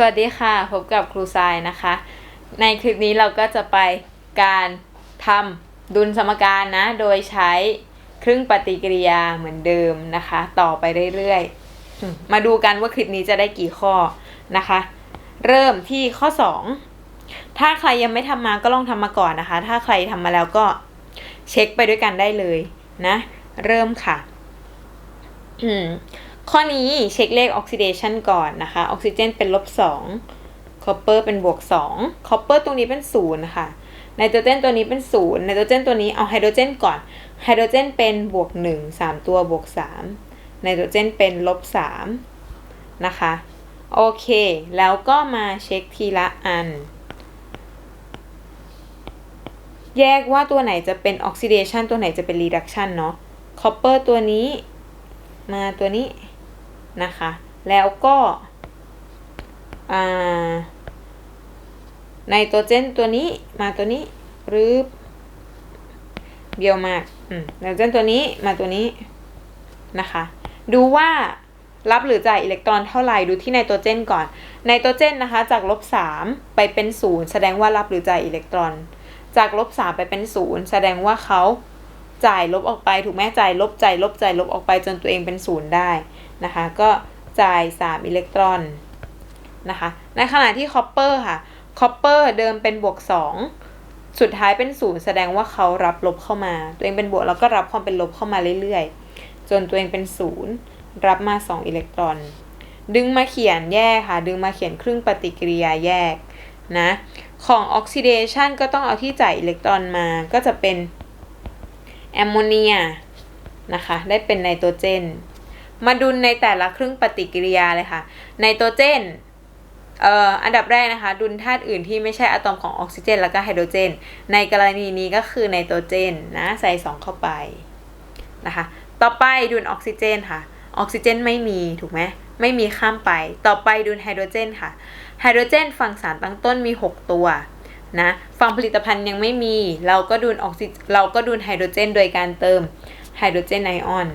สวัสดีค่ะ พบกับครูทรายนะคะ ในคลิปนี้เราก็จะไปการทำดุลสมการนะ โดยใช้ครึ่งปฏิกิริยาเหมือนเดิมนะคะ ต่อไปเรื่อยๆ มาดูกันว่าคลิปนี้จะได้กี่ข้อนะคะ เริ่มที่ข้อ 2 ถ้าใครยังไม่ทำมาก็ลองทำมาก่อนนะคะ ถ้าใครทำมาแล้วก็เช็คไปด้วยกันได้เลยนะ เริ่มค่ะ ข้อนี้เช็คเลขออกซิเดชันก่อนนะคะ ออกซิเจนเป็นลบ2คอปเปอร์เป็นบวก2คอปเปอร์ตรงนี้เป็น0นะคะไนโตรเจนตัวนี้เป็น0ไนโตรเจนตัวนี้เอาไฮโดรเจนก่อน ไฮโดรเจนเป็นบวก1 3 ตัวบวก3ไนโตรเจนเป็นลบ3นะคะ โอเค แล้วก็มาเช็คทีละอัน แยกว่าตัวไหนจะเป็นออกซิเดชันตัวไหนจะเป็นรีดักชันเนาะคอปเปอร์ตัวนี้มาตัวนี้ นะคะ แล้วก็ไนโตรเจนตัวนี้มาตัวนี้หรือเบียวมากไนโตรเจนตัวนี้มาตัวนี้นะคะ ดูว่ารับหรือจ่ายอิเล็กตรอนเท่าไหร่ดูที่ไนโตรเจนก่อนไนโตรเจนนะคะ จากลบสามไปเป็นศูนย์แสดงว่ารับหรือจ่ายอิเล็กตรอน จากลบสามไปเป็นศูนย์แสดงว่าเขาจ่ายลบออกไป ถูกไหมจ่ายลบจ่ายลบจ่ายลบออกไปจนตัวเองเป็นศูนย์ได้ นะคะก็จ่าย 3 อิเล็กตรอนนะคะในขณะที่คอปเปอร์ค่ะคอปเปอร์เดิมเป็นบวก 2 สุดท้ายเป็นศูนย์แสดงว่าเขารับลบเข้ามา ตัวเองเป็นบวกแล้วก็รับความเป็นลบเข้ามาเรื่อยๆ จนตัวเองเป็นศูนย์รับมา 2 อิเล็กตรอน ดึงมาเขียนแยกค่ะ ดึงมาเขียนครึ่งปฏิกิริยาแยกนะของออกซิเดชันก็ต้องเอาที่จ่ายอิเล็กตรอนมาก็จะเป็นแอมโมเนียนะคะได้เป็นไนโตรเจน มาดูในแต่ละครึ่งปฏิกิริยาเลยค่ะ ไนโตรเจนเอ่ออันดับแรกนะคะ ดุลธาตุอื่นที่ไม่ใช่อะตอมของออกซิเจน แล้วก็ไฮโดรเจน ในกรณีนี้ก็คือไนโตรเจนนะใส่2เข้าไปนะคะ ต่อไปดุลออกซิเจนค่ะ ออกซิเจนไม่มีถูกไหมไม่มีข้ามไป ต่อไปดุลไฮโดรเจนค่ะ ไฮโดรเจนฝั่งสารตั้งต้นมี 6 ตัวนะฝั่งผลิตภัณฑ์ยังไม่มี เราก็ดุลออกซิเราก็ดุลไฮโดรเจน โดยการเติมไฮโดรเจนไอออน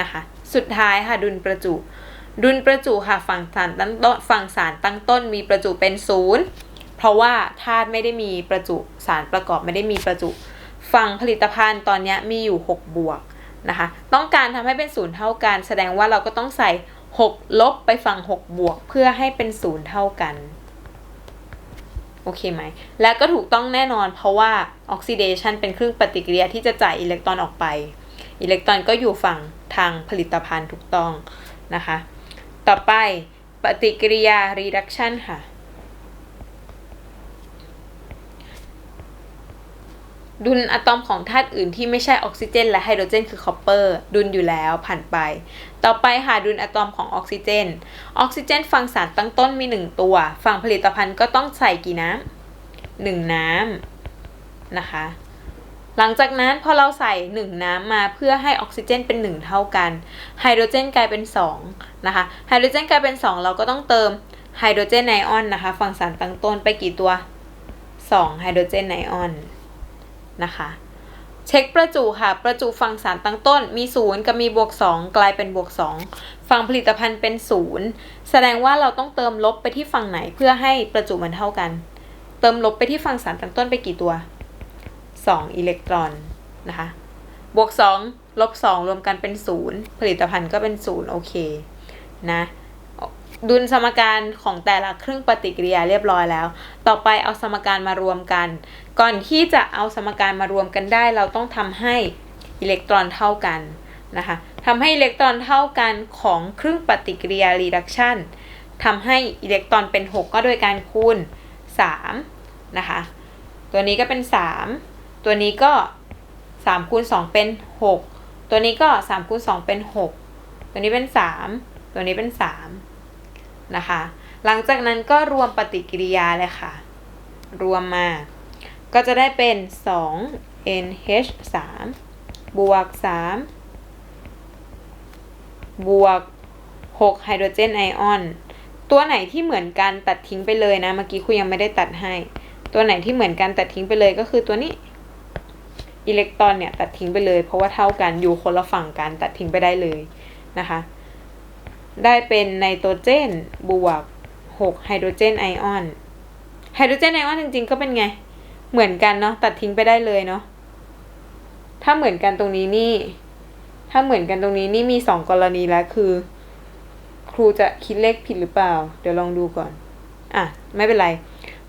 นะคะ สุดท้ายค่ะดุลประจุ ดุลประจุค่ะฝั่งสารตั้งต้นฝั่งสารตั้งต้นมีประจุเป็นศูนย์เพราะว่าธาตุไม่ได้มีประจุสารประกอบไม่ได้มีประจุ ฝั่งผลิตภัณฑ์ตอนนี้มีอยู่ 6 บวกนะคะ ต้องการทำให้เป็นศูนย์เท่ากัน แสดงว่าเราก็ต้องใส่ 6 ลบไปฝั่ง 6 บวก เพื่อให้เป็นศูนย์เท่ากันโอเคไหม และก็ถูกต้องแน่นอนเพราะว่าออกซิเดชันเป็นเครื่องปฏิกิริยาที่จะจ่ายอิเล็กตรอนออกไป อิเล็กตรอนก็อยู่ฝั่งทางผลิตภัณฑ์ถูกต้องนะคะ ต่อไปปฏิกิริยา reduction ค่ะ ดุลอะตอมของธาตุอื่นที่ไม่ใช่ออกซิเจน และไฮโดรเจนคือคอปเปอร์ดุลอยู่แล้วผ่านไป ต่อไปค่ะดุลอะตอมของออกซิเจน ออกซิเจนฝั่งสารตั้งต้นมี 1 ตัว ฝั่งผลิตภัณฑ์ก็ต้องใส่กี่น้ำหนึ่งน้ำนะคะ หลังจากนั้นพอเราใส่ 1 น้ำมาเพื่อให้ออกซิเจนเป็น 1 เท่ากันไฮโดรเจนกลายเป็น2นะคะไฮโดรเจนกลายเป็น 2 เราก็ต้องเติมไฮโดรเจนไอออนนะคะฝั่งสารตั้งต้นไปกี่ตัว2ไฮโดรเจนไอออนนะคะเช็คประจุค่ะ ประจุฝั่งสารตั้งต้นมี 0 กับมีบวก 2 กลายเป็นบวก 2 ฝั่งผลิตภัณฑ์เป็น 0 แสดงว่าเราต้องเติมลบไปที่ฝั่งไหนเพื่อให้ประจุมันเท่ากัน เติมลบไปที่ฝั่งสารตั้งต้นไปกี่ตัว 2 อิเล็กตรอนนะคะ บวก 2 ลบ 2 รวมกันเป็น 0 ผลิตภัณฑ์ก็เป็น 0 โอเคนะดุลสมการของแต่ละครึ่งปฏิกิริยาเรียบร้อยแล้ว ต่อไปเอาสมการมารวมกัน ก่อนที่จะเอาสมการมารวมกันได้ เราต้องทำให้อิเล็กตรอนเท่ากันนะคะทำให้อิเล็กตรอนเท่ากันของครึ่งปฏิกิริยา reduction ทำให้อิเล็กตรอนเป็น 6 ก็โดยการคูณ3นะคะ ตัวนี้ก็เป็น 3 ตัวนี้ก็3คูณ2เป็น 6 ตัวนี้ก็3คูณ2เป็น 6 ตัวนี้เป็น 3 ตัวนี้เป็น 3 นะคะ หลังจากนั้นก็รวมปฏิกิริยาเลยค่ะ รวมมา ก็จะได้เป็น 2 NH 3บวก 3 บวก 6 ไฮโดรเจนไอออน ตัวไหนที่เหมือนกันตัดทิ้งไปเลยนะ เมื่อกี้คุยยังไม่ได้ตัดให้ ตัวไหนที่เหมือนกันตัดทิ้งไปเลยก็คือตัวนี้ อิเล็กตรอนเนี่ยตัดทิ้งไปเลย เพราะว่าเท่ากันอยู่คนละฝั่งกันตัดทิ้งไปได้เลยนะคะ ได้เป็นไนโตรเจนบวกหกไฮโดรเจนไอออนไฮโดรเจนไอออนจริงๆก็เป็นไง เหมือนกันเนาะตัดทิ้งไปได้เลยเนาะถ้าเหมือนกันตรงนี้นี่ ถ้าเหมือนกันตรงนี้นี่มีสองกรณีแล้วคือ ครูจะคิดเลขผิดหรือเปล่า เดี๋ยวลองดูก่อน อะ ไม่เป็นไร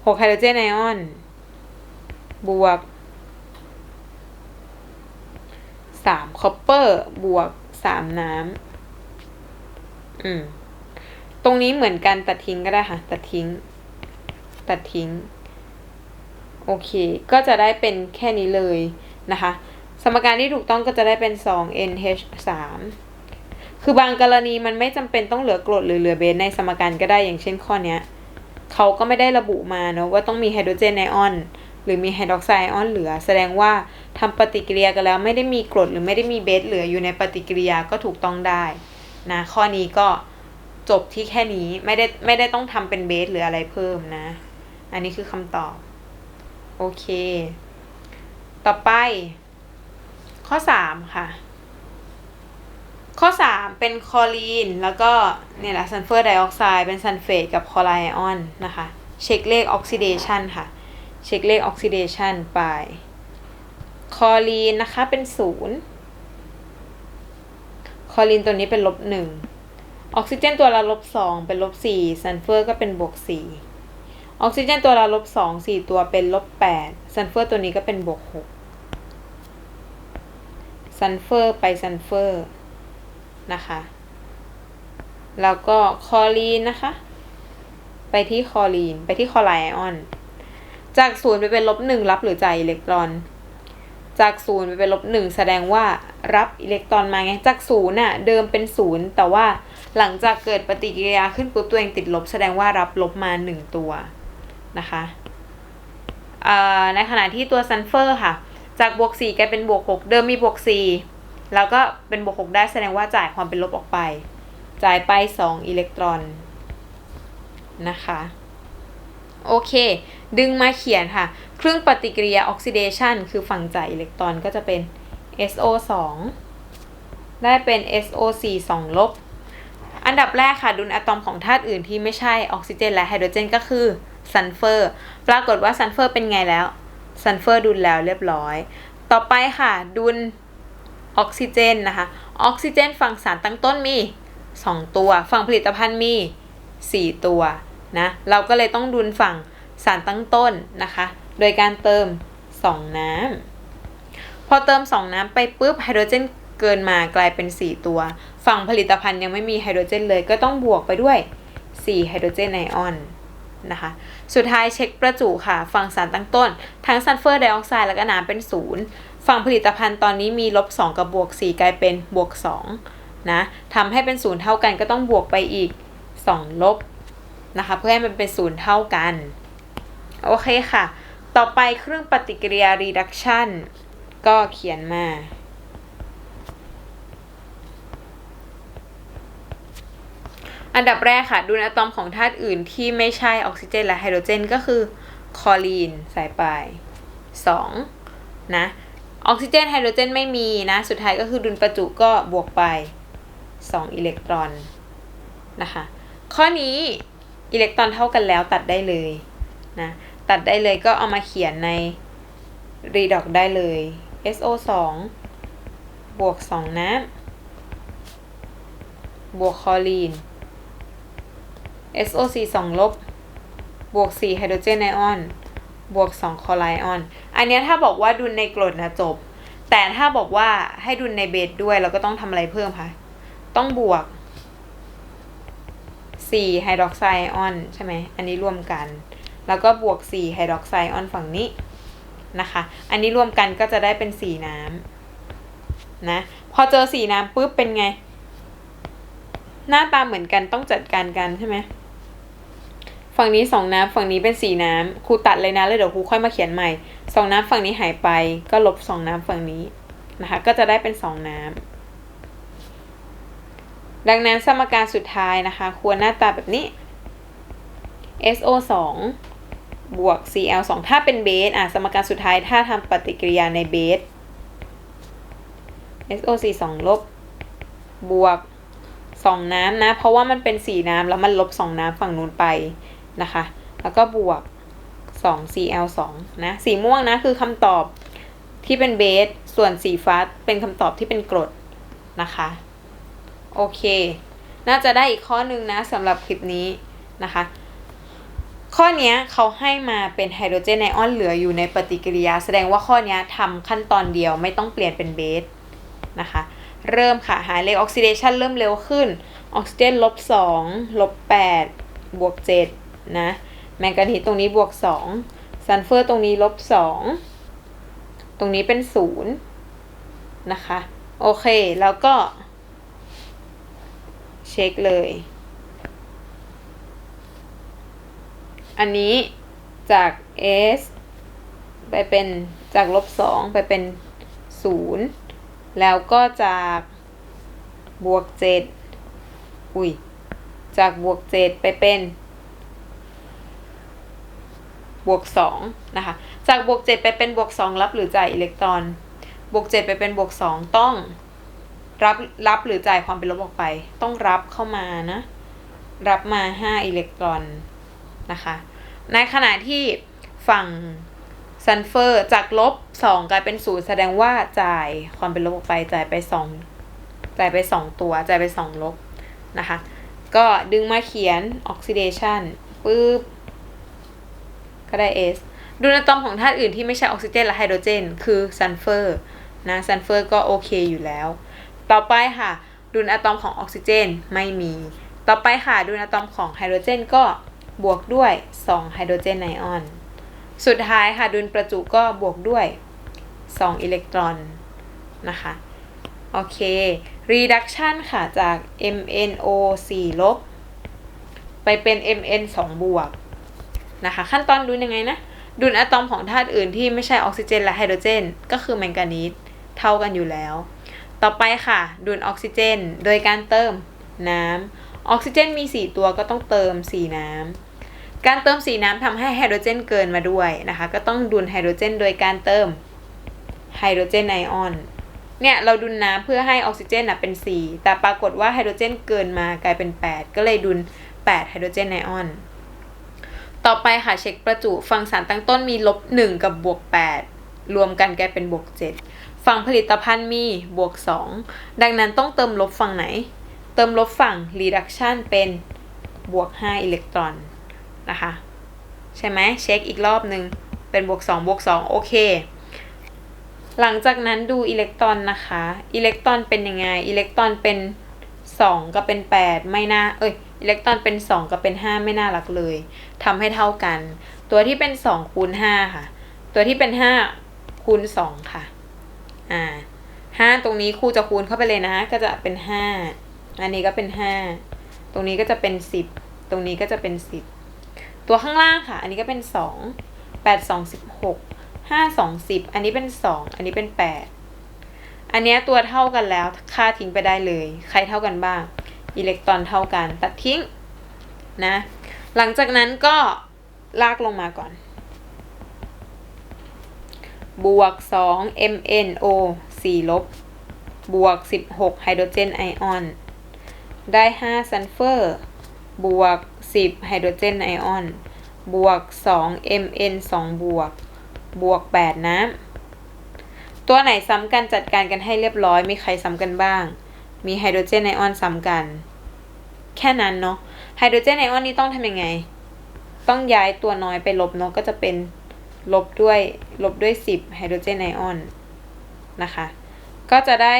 หกไฮโดรเจนไอออนบวก สามคอปเปอร์บวกสามน้ำอืม ตรงนี้เหมือนกันตัดทิ้งก็ได้ค่ะ ตัดทิ้ง ตัดทิ้ง โอเค ก็จะได้เป็นแค่นี้เลยนะคะ สมการที่ถูกต้องก็จะได้เป็น 2NH 3คือบางกรณีมันไม่จำเป็นต้องเหลือกรดหรือเหลือเบสในสมการก็ได้อย่างเช่นข้อเนี้ยเขาก็ไม่ได้ระบุมาเนาะว่าต้องมีไฮโดรเจนไอออน หรือมีไฮดรอกไซด์ไอออนเหลือ แสดงว่าทำปฏิกิริยากันแล้วไม่ได้มีกรดหรือไม่ได้มีเบสเหลืออยู่ในปฏิกิริยาก็ถูกต้องได้นะข้อนี้ก็จบที่แค่นี้ไม่ได้ไม่ได้ต้องทำเป็นเบสหรืออะไรเพิ่มนะ อันนี้คือคำตอบ โอเค ต่อไป ข้อสามค่ะ ข้อสามเป็นคลอรีน แล้วก็เนี่ยแหละซัลเฟอร์ไดออกไซด์เป็นซัลเฟตกับคลอไรด์ไอออนนะคะ เช็คเลขออกซิเดชันค่ะ เช็คเลขออกซิเดชันไป คอรีนนะคะเป็นศูนย์คอรีนตัวนี้เป็นลบหนึ่งออกซิเจนตัวละลบสองเป็นลบสี่ซัลเฟอร์ก็เป็นบวกสี่ออกซิเจนตัวละลบสองสี่ตัวเป็นลบแปดซัลเฟอร์ตัวนี้ก็เป็นบวกหกซัลเฟอร์ไปซัลเฟอร์นะคะ แล้วก็คอรีนนะคะ ไปที่คอรีน ไปที่คอไรด์ไอออน จากศูนย์ไปเป็นลบหนึ่งรับหรือจ่ายอิเล็กตรอน จากศูนย์ไปเป็นลบหนึ่งแสดงว่ารับอิเล็กตรอนมาไง จากศูนย์น่ะเดิมเป็นศูนย์แต่ว่าหลังจากเกิดปฏิกิริยาขึ้นปุ๊บตัวเองติดลบ แสดงว่ารับลบมาหนึ่งตัวนะคะในขณะที่ตัวซัลเฟอร์ค่ะ จากบวกสี่กลายเป็นบวกหกเดิมมีบวกสี่แล้วก็เป็นบวกหกได้แสดงว่าจ่ายความเป็นลบออกไป จ่ายไปสองอิเล็กตรอนนะคะ โอเค ดึงมาเขียนค่ะ เครื่องปฏิกิริยาออกซิเดชันคือฝั่งจ่ายอิเล็กตรอนก็จะเป็น SO 2 ได้เป็น SO4 2ลบ อันดับแรกค่ะ ดุลอะตอมของธาตุอื่นที่ไม่ใช่ออกซิเจนและไฮโดรเจนก็คือซัลเฟอร์ ปรากฏว่าซัลเฟอร์เป็นไงแล้ว ซัลเฟอร์ดุลแล้วเรียบร้อย ต่อไปค่ะ ดุลออกซิเจนนะคะ ออกซิเจนฝั่งสารตั้งต้นมี 2 ตัว ฝั่งผลิตภัณฑ์มี 4 ตัว นะเราก็เลยต้องดุลฝั่งสารตั้งต้นนะคะ โดยการเติม 2 น้ำพอเติม 2 น้ำไปปุ๊บไฮโดรเจนเกินมากลายเป็น 4 ตัว ฝั่งผลิตภัณฑ์ยังไม่มีไฮโดรเจนเลยก็ต้องบวกไปด้วย4ไฮโดรเจนไอออนนะคะสุดท้ายเช็คประจุค่ะ ฝั่งสารตั้งต้น ทั้งซัลเฟอร์ไดออกไซด์และก็น้ำเป็น0ฝั่งผลิตภัณฑ์ตอนนี้มีลบ2กับบวก4กลายเป็นบวก2นะทำให้เป็น0เท่ากันก็ต้องบวกไปอีก 2 ลบ นะคะเพื่อให้มันเป็น0เท่ากัน โอเคค่ะ ต่อไปเครื่องปฏิกิริยา reduction ก็เขียนมาอันดับแรกค่ะ ดูอะตอมของธาตุอื่นที่ไม่ใช่ออกซิเจนและไฮโดรเจน ก็คือคลอรีนใส่ไป2นะออกซิเจนไฮโดรเจนไม่มีนะ สุดท้ายก็คือดุลประจุก็บวกไป 2 อิเล็กตรอนนะคะ ข้อนี้ อิเล็กตรอนเท่ากันแล้วตัดได้เลยนะตัดได้เลยก็เอามาเขียนใน redox ได้เลย SO 2 บวก2น้ำบวกคลอรีน SO4 2ลบบวก4ไฮโดรเจนไอออนบวก2คลอไรอออน อันนี้ถ้าบอกว่าดุลในกรดนะจบ แต่ถ้าบอกว่าให้ดุลในเบสด้วยเราก็ต้องทำอะไรเพิ่มคะต้องบวก 4ไฮดรอกไซด์ออนใช่ไหมอันนี้รวมกัน แล้วก็บวก4ไฮดรอกไซด์ออนฝั่งนี้นะคะ อันนี้รวมกันก็จะได้เป็น4น้ำนะ พอเจอ4น้ำปุ๊บเป็นไง หน้าตาเหมือนกันต้องจัดการกันใช่ไหมฝั่งนี้2น้ำฝั่งนี้เป็น4น้ำครูตัดเลยนะแล้วเดี๋ยวครูค่อยมาเขียนใหม่2น้ำฝั่งนี้หายไป ก็ลบ2น้ำฝั่งนี้นะคะ ก็จะได้เป็น2น้ำ ดังนั้นสมการสุดท้ายนะคะ ควรหน้าตาแบบนี้ SO 2บวก Cl 2ถ้าเป็นเบสอะสมการสุดท้ายถ้าทำปฏิกิริยาในเบส SO 4 2ลบบวกสองน้ำนะ เพราะว่ามันเป็นสี่น้ำแล้วมันลบสองน้ำฝั่งนู้นไปนะคะ แล้วก็บวกสอง Cl สองนะ สีม่วงนะคือคำตอบที่เป็นเบส ส่วนสีฟ้าเป็นคำตอบที่เป็นกรดนะคะ โอเค น่าจะได้อีกข้อหนึ่งนะสำหรับคลิปนี้นะคะ ข้อนี้เขาให้มาเป็นไฮโดรเจนไอออนเหลืออยู่ในปฏิกิริยา แสดงว่าข้อนี้ทำขั้นตอนเดียวไม่ต้องเปลี่ยนเป็นเบสนะคะ เริ่มค่ะ หาเลขออกซิเดชันเริ่มเร็วขึ้น ออกซิเจนลบสองลบแปดบวกเจ็ดนะแมงกานีสตรงนี้บวกสองซัลเฟอร์ตรงนี้ลบสองตรงนี้เป็นศูนย์นะคะ โอเค แล้วก็ เช็คเลย อันนี้จาก S ไปเป็นจากลบสองไปเป็นศูนย์แล้วก็จากบวกเจ็ดอุ้ยจากบวกเจ็ดไปเป็นบวกสองนะคะ จากบวกเจ็ดไปเป็นบวกสองรับหรือจ่ายอิเล็กตรอน บวกเจ็ดไปเป็นบวกสองต้อง รับรับหรือจ่ายความเป็นลบออกไป ต้องรับเข้ามานะ รับมาห้าอิเล็กตรอนนะคะ ในขณะที่ฝั่งซัลเฟอร์จากลบสองกลายเป็นศูนย์แสดงว่าจ่ายความเป็นลบออกไปจ่ายไปสองจ่ายไปสองตัว จ่ายไปสองลบนะคะ ก็ดึงมาเขียนออกซิเดชันปึ๊บก็ได้ S ดูอะตอมของธาตุอื่นที่ไม่ใช่ออกซิเจนและไฮโดรเจน คือซัลเฟอร์นะซัลเฟอร์ก็โอเคอยู่แล้ว ต่อไปค่ะดูอะตอมของออกซิเจนไม่มี ต่อไปค่ะดูอะตอมของไฮโดรเจนก็บวกด้วย 2 ไฮโดรเจนไอออน สุดท้ายค่ะ ดุลประจุก็บวกด้วย 2 อิเล็กตรอนนะคะ โอเค reduction ค่ะ จาก MnO 4ลบ ไปเป็น Mn 2 บวกนะคะ ขั้นตอนดูยังไงนะ ดุลอะตอมของธาตุอื่นที่ไม่ใช่ออกซิเจนและไฮโดรเจน ก็คือแมงกานีสเท่ากันอยู่แล้ว ต่อไปค่ะดุลออกซิเจน โดยการเติมน้ำออกซิเจนมี 4 ตัวก็ต้องเติม 4 น้ำการเติม 4 น้ำทำให้ไฮโดรเจนเกินมาด้วยนะคะ ก็ต้องดุลไฮโดรเจน โดยการเติมไฮโดรเจนไอออนเนี่ยเราดุลน้ำเพื่อให้ออกซิเจนนะเป็น 4 แต่ปรากฏว่าไฮโดรเจนเกินมากลายเป็น 8 ก็เลยดุล8ไฮโดรเจนไอออน ต่อไปค่ะเช็คประจุ ฝั่งสารตั้งต้นมีลบ 1 กับบวก 8 รวมกันกลายเป็นบวก 7 ฝั่งผลิตภัณฑ์มีบวก 2 ดังนั้นต้องเติมลบฝั่งไหน เติมลบฝั่ง reduction เป็นบวก 5 อิเล็กตรอนนะคะ ใช่ไหมเช็คอีกรอบหนึ่งเป็นบวก 2 บวก 2 โอเค หลังจากนั้นดูอิเล็กตรอนนะคะ อิเล็กตรอนเป็นยังไง อิเล็กตรอนเป็น 2 กับเป็น 8 ไม่น่า เอ้ย อิเล็กตรอนเป็น 2 กับเป็น 5 ไม่น่ารักเลย ทำให้เท่ากัน ตัวที่เป็น 2 คูณ 5 ค่ะ ตัวที่เป็น 5 คูณ 2 ค่ะ อ่า5ตรงนี้ครูจะคูณเข้าไปเลยนะ ก็จะเป็น5อันนี้ก็เป็น5ตรงนี้ก็จะเป็น10ตรงนี้ก็จะเป็น10ตัวข้างล่างค่ะ อันนี้ก็เป็น2 8 2 16 5 2 10อันนี้เป็น2อันนี้เป็น8อันนี้ตัวเท่ากันแล้วค่าทิ้งไปได้เลย ใครเท่ากันบ้าง อิเล็กตรอนเท่ากัน ตัดทิ้งนะ หลังจากนั้นก็ลากลงมาก่อน บวก 2 MnO 4ลบบวก 16 ไฮโดรเจนไอออน ได้ 5 ซัลเฟอร์ บวก 10 ไฮโดรเจนไอออน บวก 2 Mn 2 บวก บวก 8 น้ำ ตัวไหนซ้ำกันจัดการกันให้เรียบร้อย มีใครซ้ำกันบ้าง มีไฮโดรเจนไอออนซ้ำกัน แค่นั้นเนาะ ไฮโดรเจนไอออนนี่ต้องทำยังไง ต้องย้ายตัวน้อยไปลบเนาะ ก็จะเป็น ลบด้วยลบด้วย 10ไฮโดรเจนไอออนนะคะ ก็จะได้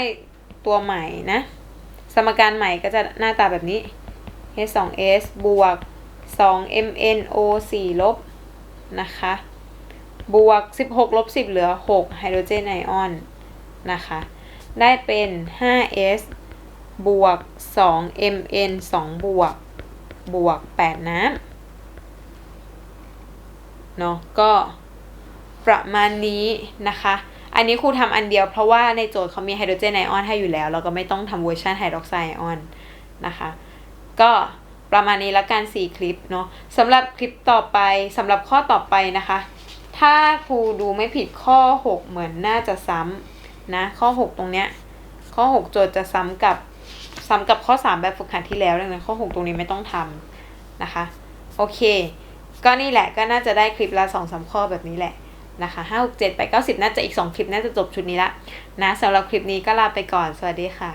ตัวใหม่นะ สมการใหม่ก็จะหน้าตาแบบนี้ H2S บวก 2MnO 4 ลบนะคะ บวก 16 ลบ 10 เหลือ 6 ไฮโดรเจนไอออนนะคะ ได้เป็น 5S บวก 2Mn 2 บวก บวก 8 น้ำเนาะก็ ประมาณนี้นะคะ อันนี้ครูทำอันเดียวเพราะว่าในโจทย์เขามีไฮโดรเจนไอออนให้อยู่แล้ว เราก็ไม่ต้องทำเวอร์ชันไฮดรอกไซด์ไอออนนะคะ ก็ประมาณนี้ละกัน 4 คลิปเนาะสำหรับคลิปต่อไปสำหรับข้อต่อไปนะคะ ถ้าครูดูไม่ผิดข้อ 6 เหมือนน่าจะซ้ำนะ ข้อ 6 ตรงเนี้ย ข้อ 6 โจทย์จะซ้ำกับซ้ำกับข้อ 3 แบบฝึกหัดที่แล้วดังนั้นข้อ 6 ตรงนี้ไม่ต้องทำนะคะ โอเค ก็นี่แหละก็น่าจะได้คลิปละ2องสาข้อแบบนี้แหละ นะคะ5 6 7 8 9 10น่าจะอีก2คลิปน่าจะจบชุดนี้ละนะสำหรับคลิปนี้ก็ลาไปก่อนสวัสดีค่ะ